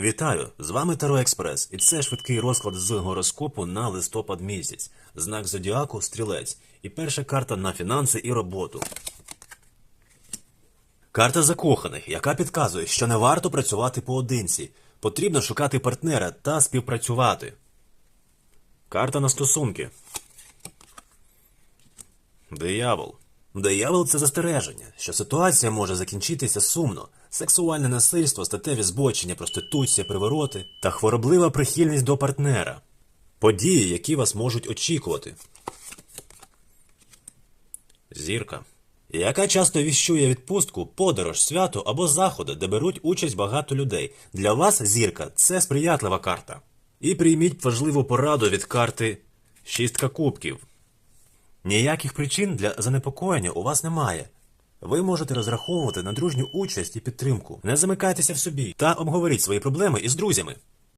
Вітаю! З вами Таро Експрес, і це швидкий розклад з гороскопу на листопад місяць. Знак зодіаку стрілець. І перша карта на фінанси і роботу. Карта закоханих, яка підказує, що не варто працювати поодинці. Потрібно шукати партнера та співпрацювати. Карта на стосунки. Диявол. Диявол це застереження, що ситуація може закінчитися сумно. Сексуальне насильство, статеві збочення, проституція, привороти та хвороблива прихильність до партнера. Події, які вас можуть очікувати. Зірка. Яка часто віщує відпустку, подорож, свято або заходи, де беруть участь багато людей. Для вас зірка це сприятлива карта. І прийміть важливу пораду від карти Шістка кубків. Ніяких причин для занепокоєння у вас немає. Ви можете розраховувати на дружню участь і підтримку. Не замикайтеся в собі та обговоріть свої проблеми із друзями.